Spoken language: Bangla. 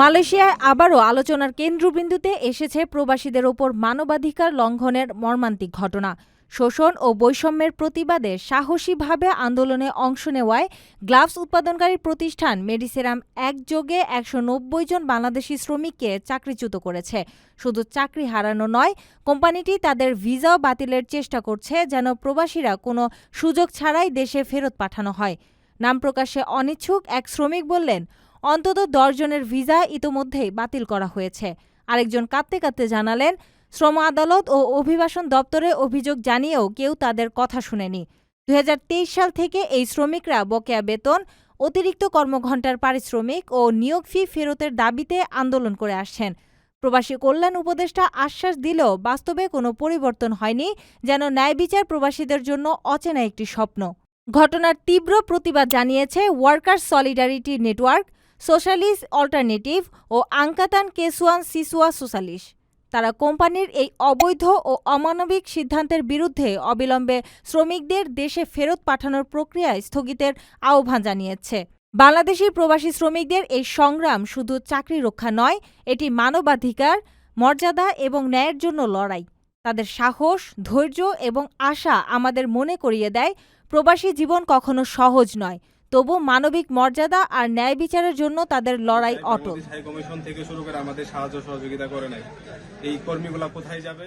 মালয়েশিয়ায় আবারও আলোচনার কেন্দ্রবিন্দুতে এসেছে প্রবাসীদের ওপর মানবাধিকার লঙ্ঘনের মর্মান্তিক ঘটনা। শোষণ ও বৈষম্যের প্রতিবাদে সাহসীভাবে আন্দোলনে অংশ নেওয়ায় গ্লাভস উৎপাদনকারী প্রতিষ্ঠান মেডিসেরাম একযোগে একশো নব্বই জন বাংলাদেশি শ্রমিককে চাকরিচ্যুত করেছে। শুধু চাকরি হারানো নয়, কোম্পানিটি তাদের ভিসাও বাতিলের চেষ্টা করছে যেন প্রবাসীরা কোনো সুযোগ ছাড়াই দেশে ফেরত পাঠানো হয়। নাম প্রকাশে অনিচ্ছুক এক শ্রমিক বললেন, অন্তত দশজনের ভিসা ইতোমধ্যেই বাতিল করা হয়েছে। আরেকজন কাঁদতে কাঁদতে জানালেন, শ্রম আদালত ও অভিবাসন দপ্তরে অভিযোগ জানিয়েও কেউ তাদের কথা শুনেনি। দু হাজার তেইশ সাল থেকে এই শ্রমিকরা বকেয়া বেতন, অতিরিক্ত কর্মঘণ্টার পারিশ্রমিক ও নিয়োগ ফি ফেরতের দাবিতে আন্দোলন করে আসছেন। প্রবাসী কল্যাণ উপদেষ্টা আশ্বাস দিলেও বাস্তবে কোনো পরিবর্তন হয়নি, যেন ন্যায় বিচার প্রবাসীদের জন্য অচেনা একটি স্বপ্ন। ঘটনার তীব্র প্রতিবাদ জানিয়েছে workers solidarity network, socialist alternative ও আঙ্কাতান কেসুয়ান সিসুয়া সোশ্যালিস্ট। তারা কোম্পানির এই অবৈধ ও অমানবিক সিদ্ধান্তের বিরুদ্ধে অবিলম্বে শ্রমিকদের দেশে ফেরত পাঠানোর প্রক্রিয়ায় স্থগিতের আহ্বান জানিয়েছে। বাংলাদেশি প্রবাসী শ্রমিকদের এই সংগ্রাম শুধু চাকরি রক্ষা নয়, এটি মানবাধিকার, মর্যাদা এবং ন্যায়ের জন্য লড়াই। তাদের সাহস ধৈর্য এবং আশা আমাদের মনে করিয়ে দেয় প্রবাসী জীবন কখনো সহজ নয়। তবু মানবিক মর্যাদা আর ন্যায় বিচারের জন্য তাদের লড়াই অটল। হাই কমিশন থেকে শুরু করে আমাদের সাহায্য সহযোগিতা করে নাই এই কর্মীগুলা কোথায় যাবে?